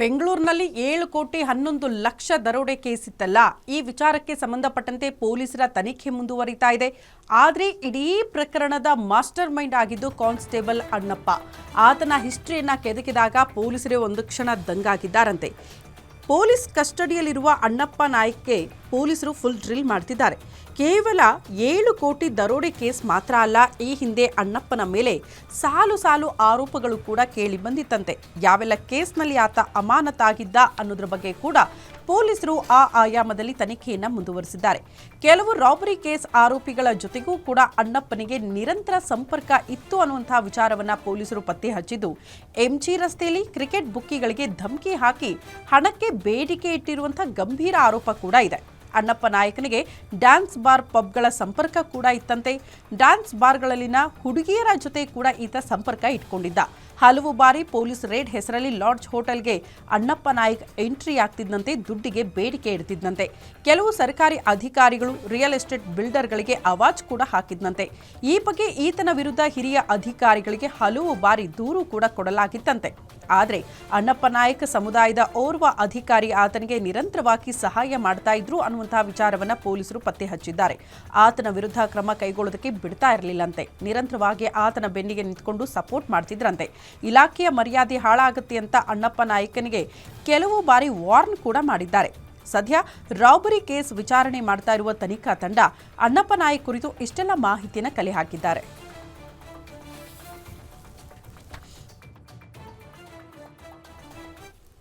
ಬೆಂಗಳೂರಿನಲ್ಲಿ ಏಳು ಕೋಟಿ ಹನ್ನೊಂದು ಲಕ್ಷ ದರೋಡೆ ಕೇಸ್ ಇತ್ತಲ್ಲ. ಈ ವಿಚಾರಕ್ಕೆ ಸಂಬಂಧಪಟ್ಟಂತೆ ಪೊಲೀಸರ ತನಿಖೆ ಮುಂದುವರಿತಾ ಇದೆ. ಆದರೆ ಇಡೀ ಪ್ರಕರಣದ ಮಾಸ್ಟರ್ ಮೈಂಡ್ ಆಗಿದ್ದು ಕಾನ್ಸ್ಟೇಬಲ್ ಅಣ್ಣಪ್ಪ. ಆತನ ಹಿಸ್ಟ್ರಿಯನ್ನ ಕೆದಕಿದಾಗ ಪೊಲೀಸರೇ ಒಂದು ಕ್ಷಣ ದಂಗಾಗಿದ್ದಾರಂತೆ. ಪೊಲೀಸ್ ಕಸ್ಟಡಿಯಲ್ಲಿರುವ ಅಣ್ಣಪ್ಪ ನಾಯ್ಕೆ ಪೊಲೀಸರು ಫುಲ್ ಡ್ರಿಲ್ ಮಾಡ್ತಿದ್ದಾರೆ. ಕೇವಲ ಏಳು ಕೋಟಿ ದರೋಡೆ ಕೇಸ್ ಮಾತ್ರ ಅಲ್ಲ, ಈ ಹಿಂದೆ ಅಣ್ಣಪ್ಪನ ಮೇಲೆ ಸಾಲು ಸಾಲು ಆರೋಪಗಳು ಕೂಡ ಕೇಳಿ ಬಂದಿತ್ತಂತೆ. ಯಾವೆಲ್ಲ ಕೇಸ್ನಲ್ಲಿ ಆತ ಅಮಾನತಾಗಿದ್ದ ಅನ್ನೋದ್ರ ಬಗ್ಗೆ ಕೂಡ ಪೊಲೀಸರು ಆ ಆಯಾಮದಲ್ಲಿ ತನಿಖೆಯನ್ನು ಮುಂದುವರಿಸಿದ್ದಾರೆ. ಕೆಲವು ರಾಬರಿ ಕೇಸ್ ಆರೋಪಿಗಳ ಜೊತೆಗೂ ಕೂಡ ಅಣ್ಣಪ್ಪನಿಗೆ ನಿರಂತರ ಸಂಪರ್ಕ ಇತ್ತು ಅನ್ನುವಂತಹ ವಿಚಾರವನ್ನು ಪೊಲೀಸರು ಪತ್ತೆ ಹಚ್ಚಿದ್ದು, ಎಂಜಿ ರಸ್ತೆಯಲ್ಲಿ ಕ್ರಿಕೆಟ್ ಬುಕ್ಕಿಗಳಿಗೆ ಧಮಕಿ ಹಾಕಿ ಹಣಕ್ಕೆ ಬೇಡಿಕೆ ಇಟ್ಟಿರುವಂತಹ ಗಂಭೀರ ಆರೋಪ ಕೂಡ ಇದೆ. ಅಣ್ಣಪ್ಪ ನಾಯಕನಿಗೆ ಡ್ಯಾನ್ಸ್ ಬಾರ್ ಪಬ್ಗಳ ಸಂಪರ್ಕ ಕೂಡ ಇತ್ತಂತೆ. ಡ್ಯಾನ್ಸ್ ಬಾರ್ಗಳಲ್ಲಿನ ಹುಡುಗಿಯರ ಜೊತೆ ಕೂಡ ಈತ ಸಂಪರ್ಕ ಇಟ್ಕೊಂಡಿದ್ದ. ಹಲವು ಬಾರಿ ಪೊಲೀಸ್ ರೇಡ್ ಹೆಸರಲ್ಲಿ ಲಾಡ್ಜ್ ಹೋಟೆಲ್ಗೆ ಅಣ್ಣಪ್ಪ ನಾಯಕ್ ಎಂಟ್ರಿ ಆಗ್ತಿದ್ದಂತೆ ದುಡ್ಡಿಗೆ ಬೇಡಿಕೆ ಇಡ್ತಿದ್ದಂತೆ. ಕೆಲವು ಸರ್ಕಾರಿ ಅಧಿಕಾರಿಗಳು ರಿಯಲ್ ಎಸ್ಟೇಟ್ ಬಿಲ್ಡರ್ಗಳಿಗೆ ಅವಾಜ್ ಕೂಡ ಹಾಕಿದ್ದಂತೆ. ಈ ಬಗ್ಗೆ ಈತನ ವಿರುದ್ಧ ಹಿರಿಯ ಅಧಿಕಾರಿಗಳಿಗೆ ಹಲವು ಬಾರಿ ದೂರು ಕೂಡ ಕೊಡಲಾಗಿತ್ತಂತೆ. ಆದರೆ ಅಣ್ಣಪ್ಪ ನಾಯಕ್ ಸಮುದಾಯದ ಓರ್ವ ಅಧಿಕಾರಿ ಆತನಿಗೆ ನಿರಂತರವಾಗಿ ಸಹಾಯ ಮಾಡ್ತಾ ಇದ್ರು ಅನ್ನುವಂತಹ ವಿಚಾರವನ್ನ ಪೊಲೀಸರು ಪತ್ತೆ ಹಚ್ಚಿದ್ದಾರೆ. ಆತನ ವಿರುದ್ಧ ಕ್ರಮ ಕೈಗೊಳ್ಳೋದಕ್ಕೆ ಬಿಡ್ತಾ ಇರಲಿಲ್ಲಂತೆ. ನಿರಂತರವಾಗಿ ಆತನ ಬೆನ್ನಿಗೆ ನಿಂತ್ಕೊಂಡು ಸಪೋರ್ಟ್ ಮಾಡ್ತಿದ್ರಂತೆ. ಇಲಾಖೆಯ ಮರ್ಯಾದೆ ಹಾಳಾಗುತ್ತೆ ಅಂತ ಅಣ್ಣಪ್ಪ ನಾಯಕನಿಗೆ ಕೆಲವು ಬಾರಿ ವಾರ್ನ್ ಕೂಡ ಮಾಡಿದ್ದಾರೆ. ಸದ್ಯ ರಾಬರಿ ಕೇಸ್ ವಿಚಾರಣೆ ಮಾಡ್ತಾ ಇರುವ ತನಿಖಾ ತಂಡ ಅಣ್ಣಪ್ಪ ನಾಯಕ್ ಕುರಿತು ಇಷ್ಟೆಲ್ಲ ಮಾಹಿತಿಯನ್ನು ಕಲೆ ಹಾಕಿದ್ದಾರೆ.